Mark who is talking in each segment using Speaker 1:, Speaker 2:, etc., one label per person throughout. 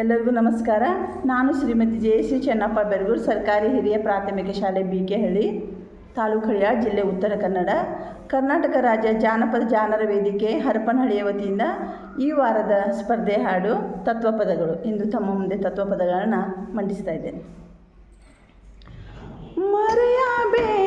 Speaker 1: ಎಲ್ಲರಿಗೂ ನಮಸ್ಕಾರ. ನಾನು ಶ್ರೀಮತಿ ಜಯಶ್ರೀ ಚೆನ್ನಪ್ಪ ಬೆರಗೂರು ಸರ್ಕಾರಿ ಹಿರಿಯ ಪ್ರಾಥಮಿಕ ಶಾಲೆ ಬಿ ಕೆ ಹಳ್ಳಿ ತಾಲೂಕು ಹಳಿಯ ಜಿಲ್ಲೆ ಉತ್ತರ ಕನ್ನಡ. ಕರ್ನಾಟಕ ರಾಜ್ಯ ಜಾನಪದ ಜಾನರ ವೇದಿಕೆ ಹರಪನಹಳ್ಳಿಯ ವತಿಯಿಂದ ಈ ವಾರದ ಸ್ಪರ್ಧೆ ಹಾಡು ತತ್ವಪದಗಳು ಇಂದು ತಮ್ಮ ಮುಂದೆ ತತ್ವಪದಗಳನ್ನು ಮಂಡಿಸ್ತಾ ಇದ್ದೇನೆ. ಮರೆಯಬೇಡ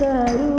Speaker 1: 对一